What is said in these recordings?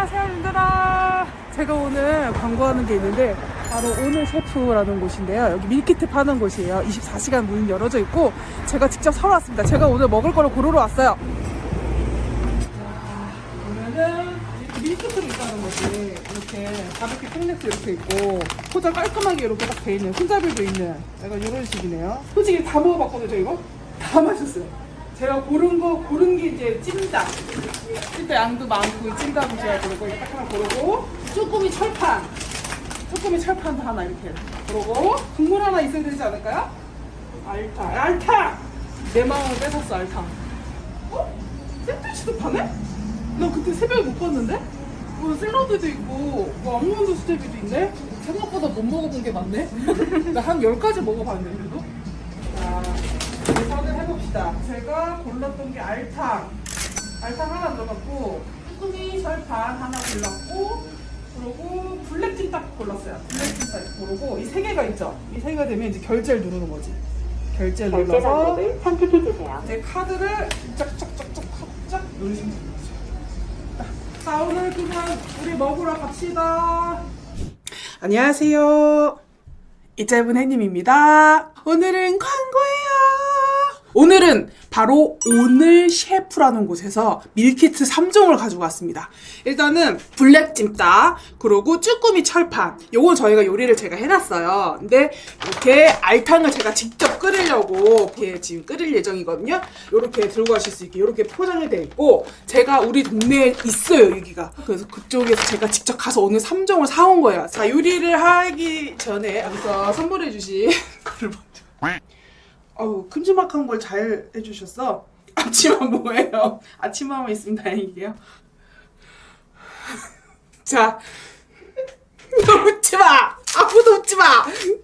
안녕하세요, 님들아. 제가 오늘 광고하는 게 있는데, 바로 오늘 셰프라는 곳인데요. 여기 밀키트 파는 곳이에요. 24시간 문 열어져 있고, 제가 직접 사러 왔습니다. 제가 오늘 먹을 거를 고르러 왔어요. 자, 보면은, 밀키트가 있다는 거지. 이렇게 가볍게 팩렉스 이렇게 있고, 포장 깔끔하게 이렇게 딱 돼 있는, 손잡이도 있는, 약간 이런 식이네요. 솔직히 다 먹어봤거든요, 저 이거? 다 마셨어요. 제가 고른 거, 고른 게 이제 찜닭. 찜닭 양도 많고, 찜닭을 제가 고르고, 딱 하나 고르고, 쭈꾸미 철판. 쭈꾸미 철판도 하나 이렇게 고르고, 국물 하나 있어야 되지 않을까요? 알탕. 알탕! 내 마음을 뺏었어, 알탕. 어? 샌드위치도 파네? 나 그때 새벽에 못 봤는데? 뭐 샐러드도 있고, 뭐 아몬드 수제비도 있네? 생각보다 못 먹어본 게 많네? 나 한 10가지 먹어봤는데, 그래도? 자, 계산을 해봅시다. 제가 골랐던 게 알탕. 알탕 하나 들어갔고, 쭈꾸미 설판 하나 골랐고, 그리고 블랙찜닭 골랐어요. 블랙찜닭 고르고, 이 세 개가 있죠? 이 세 개가 되면 이제 결제를 누르는 거지. 결제를 결제 눌러서, 선택해 주세요. 제 카드를 짝짝짝짝 짝짝 누르시면 됩니다. 자, 오늘 그만 우리 먹으러 갑시다. 안녕하세요. 이 짧은 해님입니다. 오늘은 광고예요. 오늘은 바로 오늘 셰프라는 곳에서 밀키트 3종을 가지고 왔습니다. 일단은 블랙 찜닭, 그리고 쭈꾸미 철판. 요건 저희가 요리를 제가 해놨어요. 근데 이렇게 알탕을 제가 직접 끓이려고 이렇게 지금 끓일 예정이거든요. 요렇게 들고 가실 수 있게 요렇게 포장이 돼 있고 제가 우리 동네에 있어요 여기가. 그래서 그쪽에서 제가 직접 가서 오늘 3종을 사온 거예요. 자 요리를 하기 전에 여기서 선물해 주신 거를 먼저 어우 큼지막한 걸 잘 해주셨어. 앞치마 뭐예요? 앞치마만 있으면 다행이게요. 자, 너 웃지 마. 아무도 웃지 마.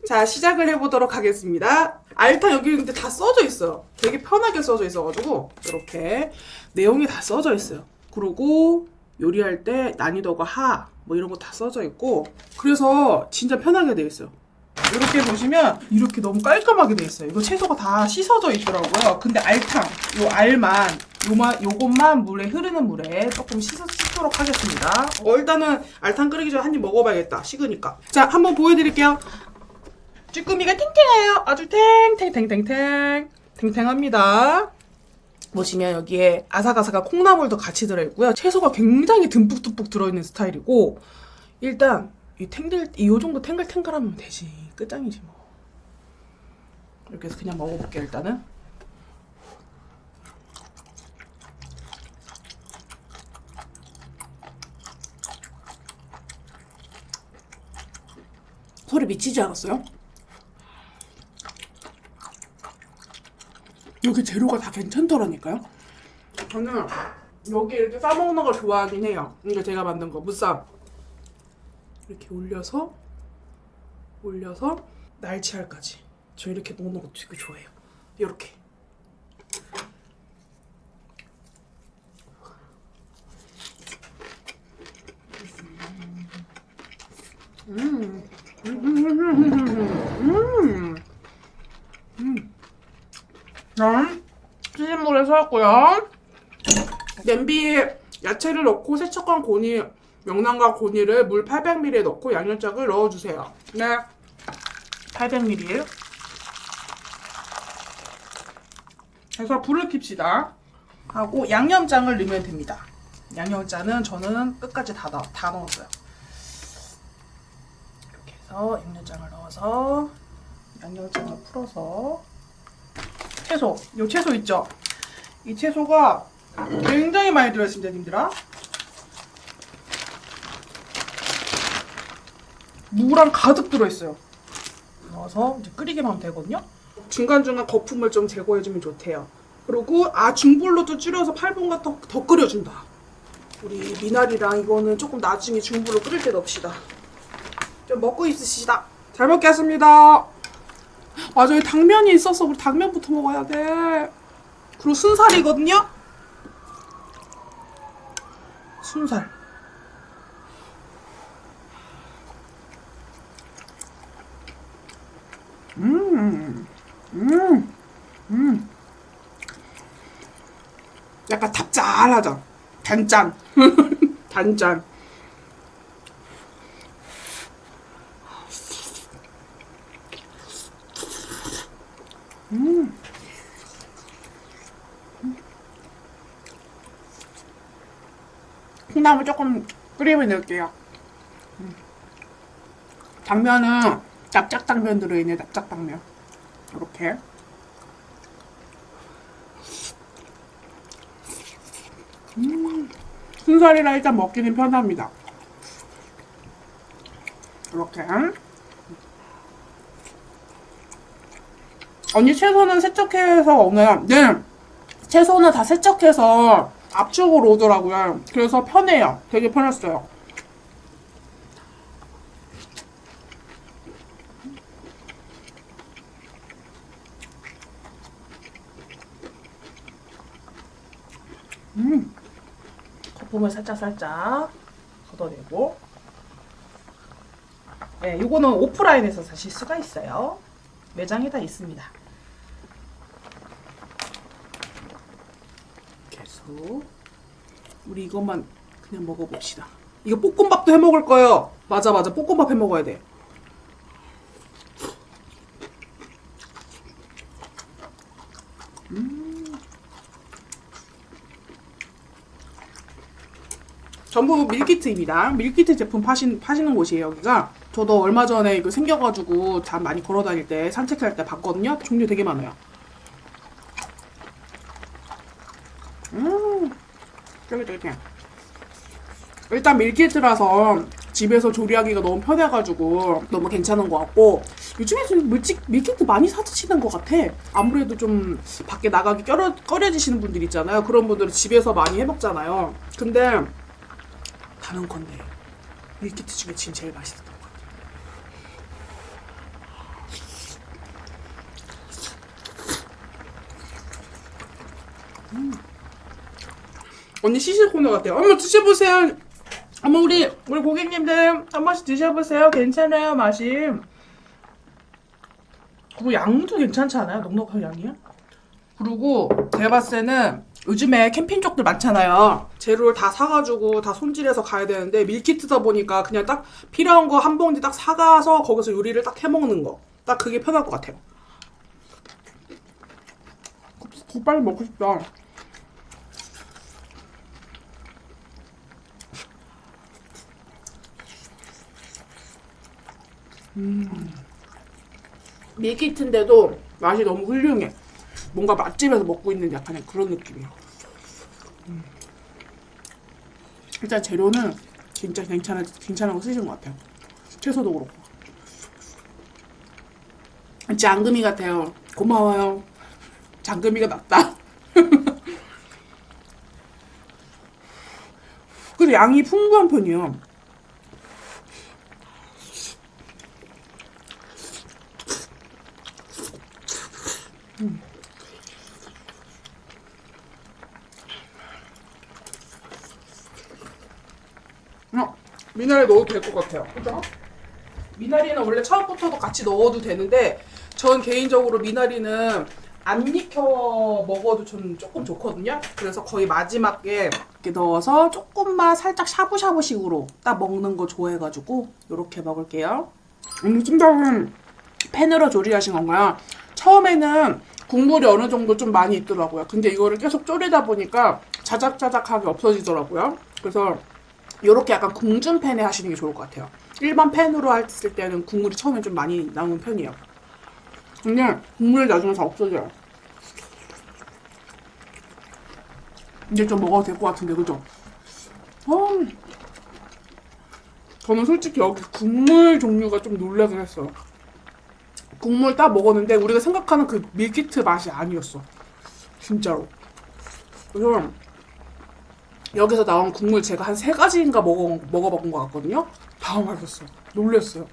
자 시작을 해보도록 하겠습니다. 알탕 여기 근데 다 써져 있어요. 되게 편하게 써져 있어가지고 이렇게 내용이 다 써져 있어요. 그리고 요리할 때 난이도가 하, 뭐 이런 거 다 써져 있고 그래서 진짜 편하게 돼 있어요. 이렇게 보시면 이렇게 너무 깔끔하게 돼 있어요. 이거 채소가 다 씻어져 있더라고요. 근데 알탕, 요 알만, 요만, 요것만 물에 흐르는 물에 조금 씻어 씻도록 하겠습니다. 어, 일단은 알탕 끓이기 전에 한 입 먹어봐야겠다. 식으니까. 자, 한번 보여드릴게요. 쭈꾸미가 탱탱해요. 아주 탱탱탱탱탱. 탱탱합니다. 보시면 여기에 아삭아삭한 콩나물도 같이 들어있고요. 채소가 굉장히 듬뿍듬뿍 들어있는 스타일이고 일단 이 탱글 이 정도 탱글탱글하면 되지 끝장이지 뭐. 이렇게 해서 그냥 먹어볼게요 일단은. 소리 미치지 않았어요? 여기 재료가 다 괜찮더라니까요. 저는 여기 이렇게 싸먹는 걸 좋아하긴 해요. 이게 제가 만든 거 무쌈. 이렇게 올려서 올려서 날치알까지. 저 이렇게 먹는 거 되게 좋아해요. 이렇게. 음. 음. 음. 음. 시즌물에 썰었고요. 냄비에 야채를 넣고 세척한 고니, 명란과 고니를 물 800ml에 넣고 양념장을 넣어주세요. 네. 800ml. 그래서 불을 킵시다. 하고 양념장을 넣으면 됩니다. 양념장은 저는 끝까지 다, 넣, 다 넣었어요. 이렇게 해서 양념장을 넣어서 양념장을 풀어서 채소, 요 채소 있죠? 이 채소가 굉장히 많이 들어있습니다, 님들아. 무랑 가득 들어있어요. 넣어서 이제 끓이기만 하면 되거든요. 중간중간 거품을 좀 제거해주면 좋대요. 그리고 아 중불로도 줄여서 8분간 더, 더 끓여준다. 우리 미나리랑 이거는 조금 나중에 중불로 끓일 때 넣읍시다. 좀 먹고 있으시다. 잘 먹겠습니다. 맞아요. 당면이 있어서 우리 당면부터 먹어야 돼. 그리고 순살이거든요. 순살. 짤하다. 단짠. 단짠. 음. 콩나물 조금 끓이면 넣을게요. 음. 당면은 납작당면 들어있네, 납작당면. 이렇게. 음, 순살이라 일단 먹기는 편합니다. 이렇게. 언니 채소는 세척해서 오늘 네 채소는 다 세척해서 압축으로 오더라고요. 그래서 편해요. 되게 편했어요. 음, 거품을 살짝 살짝 걷어내고. 네, 요거는 오프라인에서 사실 수가 있어요. 매장에 다 있습니다. 계속 우리 이것만 그냥 먹어봅시다. 이거 볶음밥도 해 먹을 거예요. 맞아 맞아 볶음밥 해 먹어야 돼. 전부 밀키트입니다. 밀키트 제품 파신, 파시는 곳이에요, 여기가. 저도 얼마 전에 이거 생겨가지고 잠 많이 걸어 다닐 때, 산책할 때 봤거든요. 종류 되게 많아요. 음, 쫄깃쫄깃해. 일단 밀키트라서 집에서 조리하기가 너무 편해가지고 너무 괜찮은 것 같고 요즘에 좀 밀치, 밀키트 많이 사드시는 것 같아. 아무래도 좀 밖에 나가기 꺼려, 꺼려지시는 분들 있잖아요. 그런 분들은 집에서 많이 해먹잖아요. 근데 가는 건데 밀키트 중에 지금 제일 맛있었던 것 같아요. 음. 언니 시실 코너 같아요. 어머 드셔보세요. 어머 우리 우리 고객님들 한 번씩 드셔보세요. 괜찮아요 맛이. 그리고 양도 괜찮지 않아요? 넉넉한 양이요? 그리고 때는 요즘에 캠핑 쪽들 많잖아요. 재료를 다 사가지고 다 손질해서 가야 되는데 밀키트다 보니까 그냥 딱 필요한 거 한 봉지 딱 사가서 거기서 요리를 딱 해먹는 거. 딱 그게 편할 것 같아요. 국- 국 빨리 먹고 싶다. 음. 밀키트인데도 맛이 너무 훌륭해. 뭔가 맛집에서 먹고 있는 약간 그런 느낌이야. 음. 일단 재료는 진짜 괜찮아, 괜찮은 거 쓰신 것 같아요. 채소도 그렇고. 진짜 앙금이 같아요. 고마워요. 장금이가 낫다. 근데 양이 풍부한 편이에요. 미나리 넣어도 될 것 같아요. 그죠? 미나리는 원래 처음부터도 같이 넣어도 되는데 전 개인적으로 미나리는 안 익혀 먹어도 전 조금 좋거든요. 그래서 거의 마지막에 이렇게 넣어서 조금만 살짝 샤브샤브식으로 딱 먹는 거 좋아해가지고 이렇게 먹을게요. 음, 찜닭은 팬으로 조리하신 건가요? 처음에는 국물이 어느 정도 좀 많이 있더라고요. 근데 이거를 계속 졸이다 보니까 자작자작하게 없어지더라고요. 그래서 이렇게 약간 궁중 팬에 하시는 게 좋을 것 같아요. 일반 팬으로 했을 때는 국물이 처음에 좀 많이 나오는 편이에요. 근데 국물이 나중에 다 없어져요. 이제 좀 먹어도 될 것 같은데, 그죠? 어, 저는 솔직히 여기 국물 종류가 좀 놀라긴 했어요. 국물 딱 먹었는데 우리가 생각하는 그 밀키트 맛이 아니었어. 진짜로. 그래서 여기서 나온 국물 제가 한 세 가지인가 먹어, 먹어본 것 같거든요? 다 맛있었어요. 놀랬어요.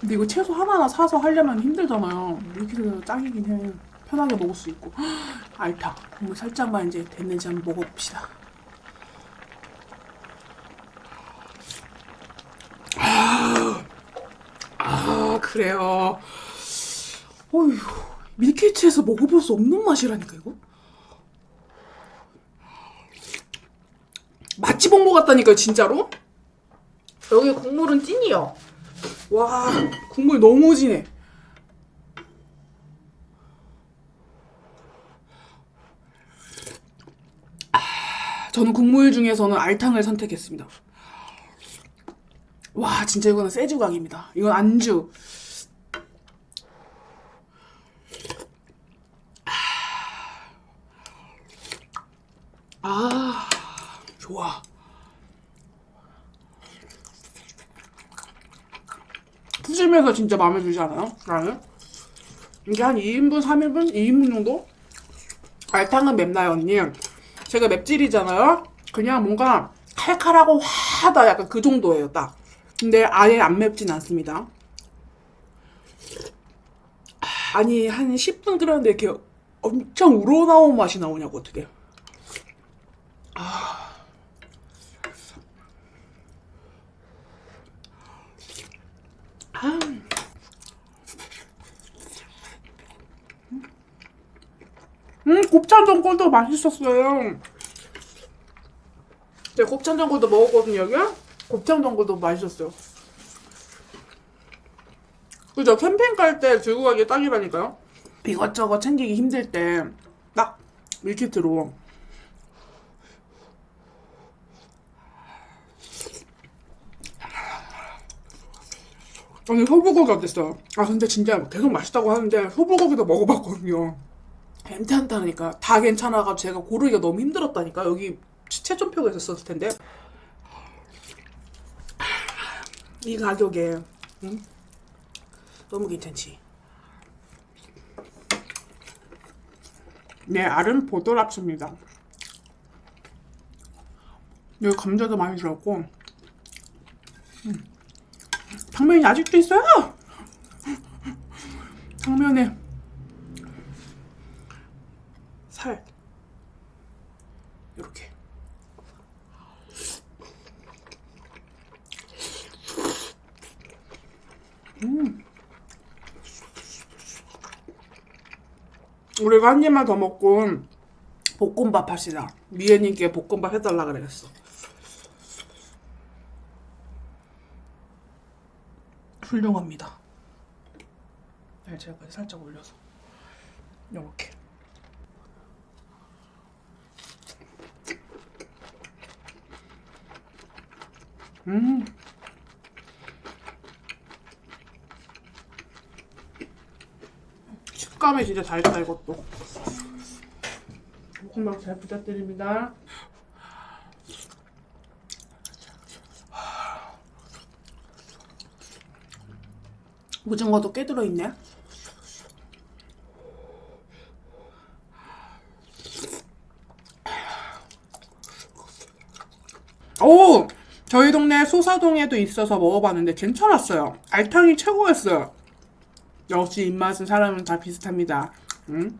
근데 이거 채소 하나하나 사서 하려면 힘들잖아요. 밀키트가 짱이긴 해. 편하게 먹을 수 있고. 알타. 국물 살짝만 이제 됐는지 한번 먹어봅시다. 아, 아 그래요. 어휴, 밀키트에서 먹어볼 수 없는 맛이라니까, 이거? 맛집 온 것 같다니까요, 진짜로? 여기 국물은 찐이요. 와, 국물 너무 진해. 아, 저는 국물 중에서는 알탕을 선택했습니다. 와, 진짜 이거는 세주강입니다. 이건 안주. 아. 아. 좋아. 푸짐해서 진짜 마음에 들지 않아요? 나는? 이게 한 2인분, 3인분? 2인분 정도? 알탕은 맵나요, 언니? 제가 맵찔이잖아요? 그냥 뭔가 칼칼하고 화하다 약간 그 정도예요, 딱. 근데 아예 안 맵진 않습니다. 아니, 한 10분 끓였는데 이렇게 엄청 우러나온 맛이 나오냐고, 어떻게. 음, 곱창 전골도 맛있었어요. 네, 곱창 전골도 먹었거든요, 여기. 곱창 전골도 맛있었어요. 그죠? 캠핑 갈 때 들고 가기 딱이라니까요. 이것저것 챙기기 힘들 때, 딱 밀키트로. 아니, 소불고기 어땠어요? 아, 근데 진짜 계속 맛있다고 하는데, 소불고기도 먹어봤거든요. 괜찮다니까. 다 괜찮아가지고 제가 고르기가 너무 힘들었다니까. 여기 최종표가 있었을 텐데. 이 가격에, 응? 너무 괜찮지? 네, 알은 보도랍습니다. 여기 감자도 많이 들었고, 음. 당면이 아직도 있어요! 당면에 살 이렇게 음. 우리가 한 입만 더 먹고 볶음밥 합시다. 미애님께 볶음밥 해달라 그랬어. 훌륭합니다. 네, 제가 살짝 올려서 이렇게. 음. 식감이 진짜 달다 이것도. 볶음밥 잘 부탁드립니다. 오징어도 꽤 들어있네. 오! 저희 동네 소사동에도 있어서 먹어봤는데 괜찮았어요. 알탕이 최고였어요. 역시 입맛은 사람은 다 비슷합니다. 응?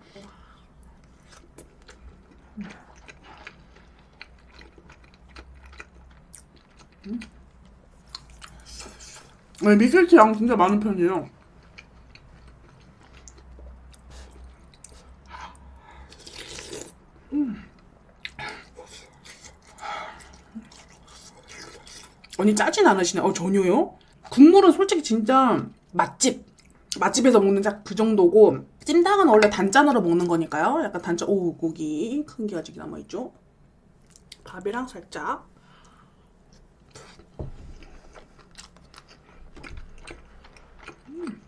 음? 네, 미술티 양 진짜 많은 편이에요. 언니 짜진 않으시네. 어, 전혀요? 국물은 솔직히 진짜 맛집. 맛집에서 먹는 딱 그 정도고, 찜닭은 원래 단짠으로 먹는 거니까요. 약간 단짠, 오, 고기. 큰 게 아직 남아 있죠? 밥이랑 살짝. 음.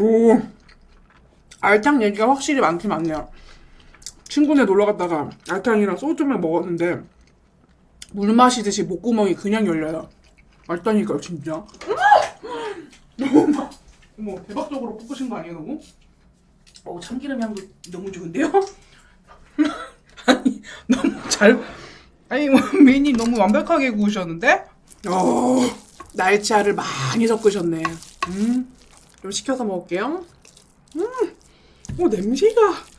오, 알탕 얘기가 확실히 많긴 많네요. 친구네 놀러 갔다가 알탕이랑 소주만 먹었는데, 물 마시듯이 목구멍이 그냥 열려요. 알다니까요, 진짜. 너무 막, 어머, 대박적으로 볶으신 거 아니에요, 너무? 어, 참기름 향도 너무 좋은데요? 아니, 너무 잘, 아니, 뭐, 메인이 너무 완벽하게 구우셨는데? 어, 날치알을 많이 섞으셨네. 음, 좀 시켜서 먹을게요. 음, 어, 냄새가.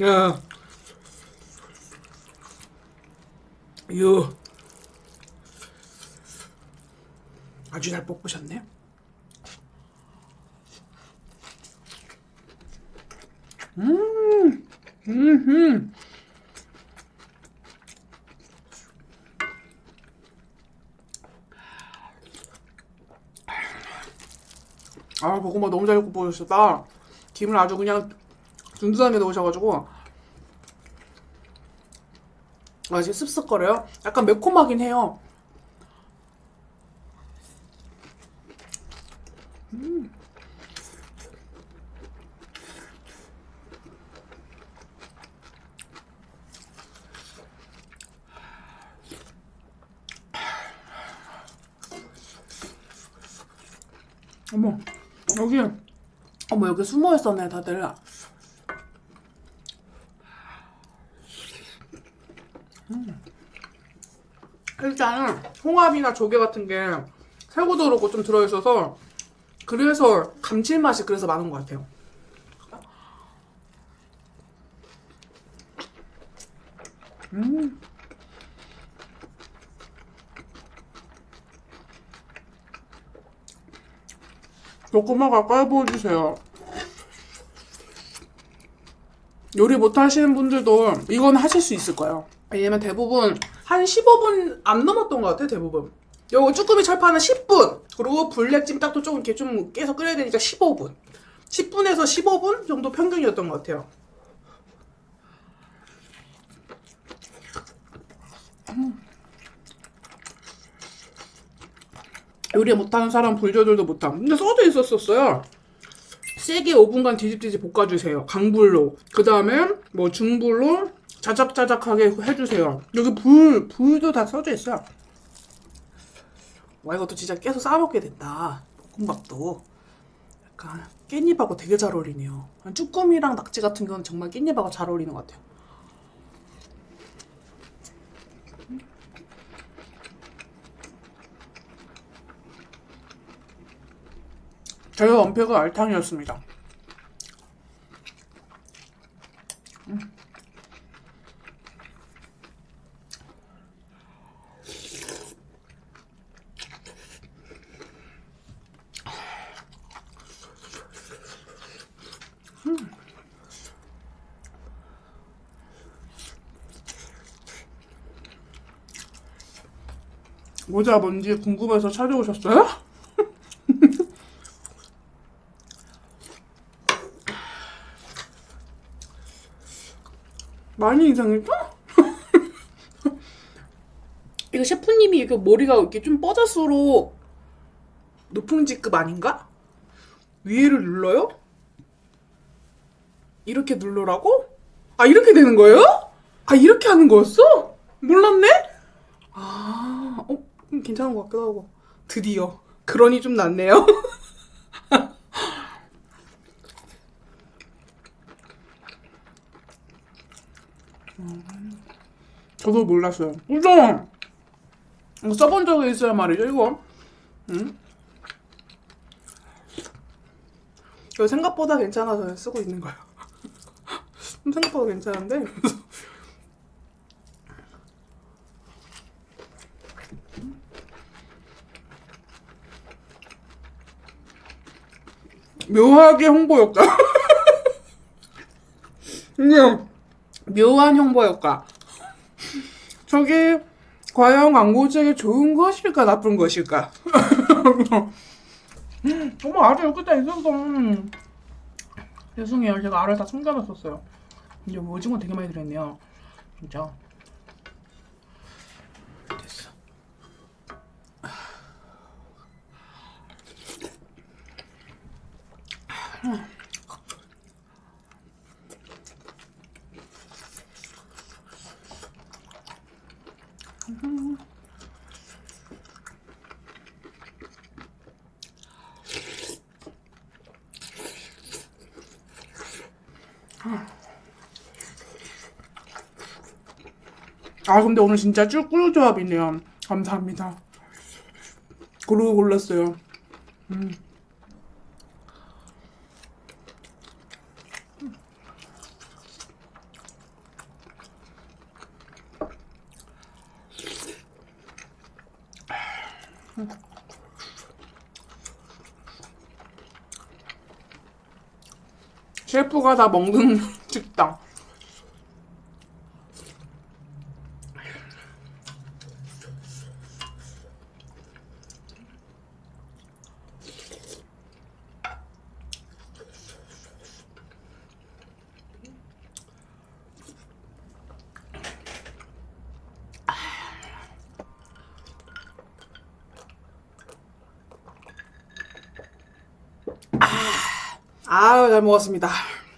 야. 유. 아주 잘 뽑으셨네. 음, 음. 음. 아, 고구마 너무 잘 구워주셨다. 김을 아주 그냥 든든하게 넣으셔가지고 아 이제 습습거려요. 약간 매콤하긴 해요. 어머 여기 어머 여기 숨어 있었네 다들 일단 홍합이나 조개 같은 게 새우도 그렇고 좀 들어있어서 그래서 감칠맛이 그래서 많은 것 같아요 음. 조금만 가까이 보여주세요. 요리 못하시는 분들도 이건 하실 수 있을 거예요. 왜냐면 대부분 한 15분 안 넘었던 것 같아요, 대부분. 요거 쭈꾸미 철판은 10분. 그리고 블랙 찜닭도 조금 이렇게 좀 깨서 끓여야 되니까 15분. 10분에서 15분 정도 평균이었던 것 같아요. 요리 못하는 사람 불조절도 못함. 근데 써져 있었었어요. 세게 5분간 뒤집뒤집 볶아주세요. 강불로. 그 다음에 뭐 중불로 자작자작하게 해주세요. 여기 불, 불도 다 써져 있어요. 와, 이것도 진짜 계속 싸먹게 된다. 볶음밥도. 약간 깻잎하고 되게 잘 어울리네요. 쭈꾸미랑 낙지 같은 경우는 정말 깻잎하고 잘 어울리는 것 같아요. 저희 원팩은 알탕이었습니다. 모자 뭔지 궁금해서 찾아오셨어요? 많이 이상했죠? 이거 셰프님이 이렇게 머리가 이렇게 좀 뻗을수록 높은 직급 아닌가? 위에를 눌러요? 이렇게 누르라고? 아 이렇게 되는 거예요? 아 이렇게 하는 거였어? 몰랐네? 아, 어, 음, 괜찮은 것 같기도 하고 드디어 그러니 좀 낫네요. 저도 몰랐어요. 이거 써본 적이 있어야 말이죠, 이거. 응? 이거 생각보다 괜찮아서 쓰고 있는 거예요. 생각보다 괜찮은데. 묘하게 홍보 효과. 그냥 묘한 홍보 효과. 저게 과연 광고주에게 좋은 것일까 나쁜 것일까? 어머 알을 끝에 있었어. 죄송해요. 제가 알을 다 숨겨놨었어요. 이제 오징어 되게 많이 들어있네요. 진짜. 됐어. 아 근데 오늘 진짜 쭉 꿀조합이네요. 감사합니다. 고르고 골랐어요. 음. 셰프가 다 먹는 식당. 아유, 잘 먹었습니다.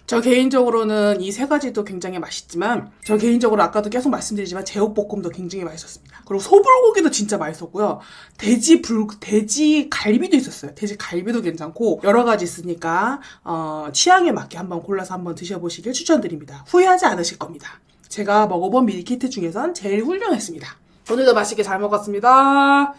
저 개인적으로는 이 세 가지도 굉장히 맛있지만, 저 개인적으로 아까도 계속 말씀드리지만, 제육볶음도 굉장히 맛있었습니다. 그리고 소불고기도 진짜 맛있었고요. 돼지 불, 돼지 갈비도 있었어요. 돼지 갈비도 괜찮고, 여러 가지 있으니까, 어, 취향에 맞게 한번 골라서 한번 드셔보시길 추천드립니다. 후회하지 않으실 겁니다. 제가 먹어본 밀키트 중에선 제일 훌륭했습니다. 오늘도 맛있게 잘 먹었습니다.